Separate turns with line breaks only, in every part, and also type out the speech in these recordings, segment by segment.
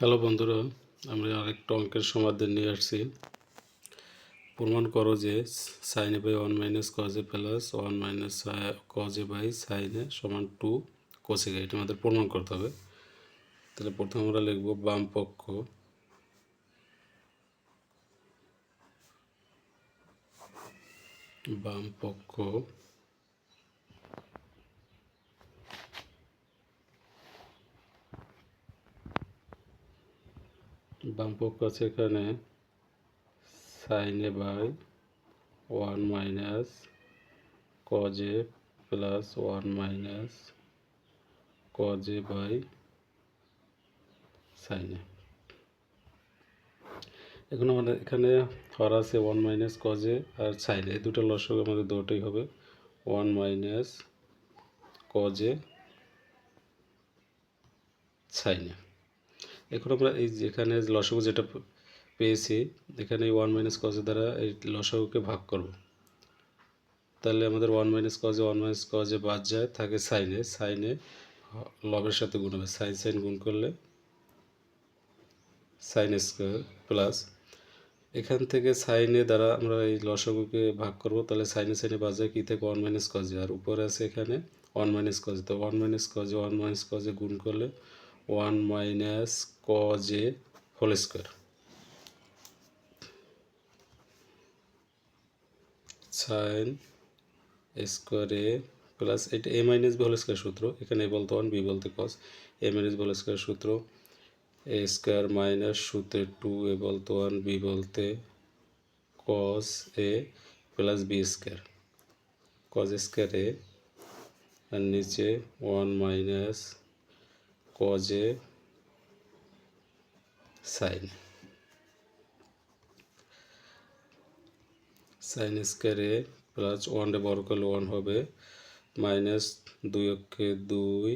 Hello বন্ধুরা আমরা আরেকটা অঙ্কের সমাধান নিয়ে আসছি। প্রমাণ করো যে sine A by one minus cos A plus one minus cos A by sine A সমান টু কোসেকে এটা আমাদের প্রমাণ করতে হবে। তাহলে প্রথমে আমরা লিখব বাম পক্ষ। বাম পক্ষ বাম পক্ষ আছে এখানে। সাইনে by one minus কজে plus one minus কজে by সাইনে এখন আমাদের এখানে হর আছে ওয়ান মাইনাস কজে আর সাইনে এই দুটো লসক আমাদের দুটোই হবে। ওয়ান মাইনাস কজে সাইনে এখন আমরা এই যেখানে লসগু যেটা পেয়েছি, এখানে এই ওয়ান মাইনাস কজের দ্বারা এই লসগুকে ভাগ করব। তাহলে আমাদের ওয়ান মাইনাস কজে ওয়ান মাইনাস কজে বাদ যায়, থাকে সাইনে সাইনে লবের সাথে গুণ হবে। সাইন সাইন গুণ করলে সাইন স্কোয়ার প্লাস এখান থেকে সাইনে দ্বারা আমরা এই লসগুকে ভাগ করব। তাহলে সাইনে সাইনে যায়, কী থেকে? ওয়ান মাইনাস কজে আর উপরে আছে এখানে ওয়ান মাইনাস কজে তো ওয়ান মাইনাস কজে ওয়ান মাইনাস কজে গুণ করলে one minus কজে whole square. Sine square A plus এটা A minus B whole square সূত্র, এখানে এ বলতে ওয়ান, বি বলতে cos A minus B whole square সূত্র, এ স্কোয়ার মাইনাস সূত্রে টু, এ বলতে ওয়ান, বি বলতে cos A plus B square. Cos square এ আর নিচে ওয়ান মাইনাস কজে সাইন সাইন স্কোয়ারে প্লাস ওয়ানটা বড় করলে ওয়ান হবে মাইনাস দুই অক্ষে দুই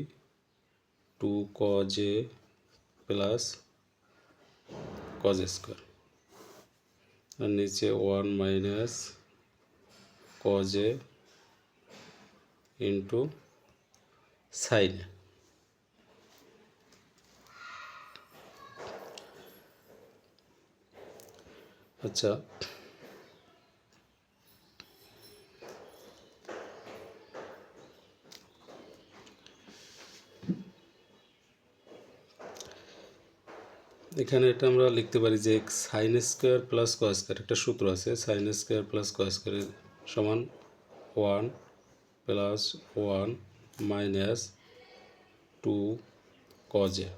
টু কজে প্লাস কজ স্কোয়ার আর নিচে ওয়ান মাইনাস কজে ইন্টু সাইনে আচ্ছা। এখানে এটা আমরা লিখতে পারি যে sine square plus cos square একটা সূত্র আছে সাইন স্কোয়ার প্লাস কয় স্কোয়ারের সমান one plus one minus two কজে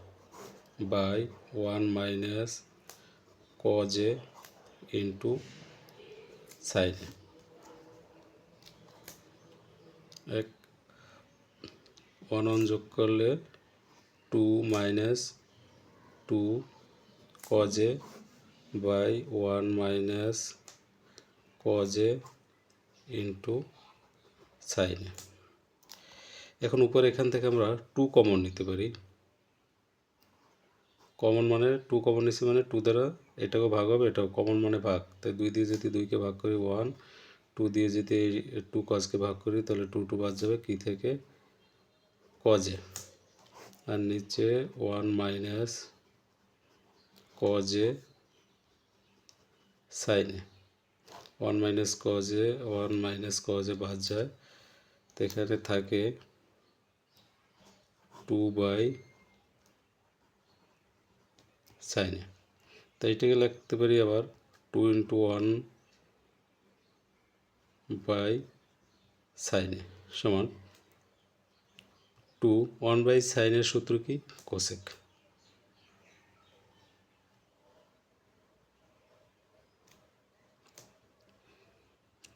by one minus কজে into সাইনে এক ওয়ান ওয়ান যোগ করলে two minus two কজে by one minus কজে into সাইনে এখন উপরে এখান থেকে আমরা টু কমন নিতে পারি। কমন মানে টু কমন নিচ্ছি মানে টু দ্বারা এটাকেও ভাগ হবে, এটাও কমন মানে ভাগ। তাই দুই দিয়ে যদি দুইকে ভাগ করি ওয়ান টু দিয়ে যদি টু কজকে ভাগ করি, তাহলে টু টু বাদ যাবে কি থেকে? কজে আর নিচে ওয়ান মাইনাস কজে সাইনে ওয়ান মাইনাস কজে ওয়ান মাইনাস কজে বাদ যায়। তো এখানে থাকে টু বাই সাইনে। তো এটাকে লিখতে পারি আবার টু ইন্টু ওয়ান বাই সাইনে সমান টু, ওয়ান বাই সাইনের সূত্র কি? Cosec.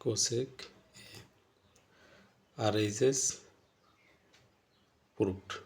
Cosec R H S proved.